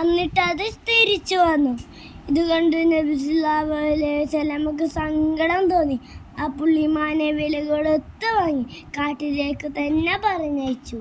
എന്നിട്ട് അത് തിരിച്ചു വന്നു. ഇത് കണ്ട് നബിസുല്ലാമക്ക് സങ്കടം തോന്നി. ആ പുള്ളിമാനെ വില കൊടുത്ത് വാങ്ങി. കാട്ടിലേക്ക് തന്നെ പറഞ്ഞയച്ചു.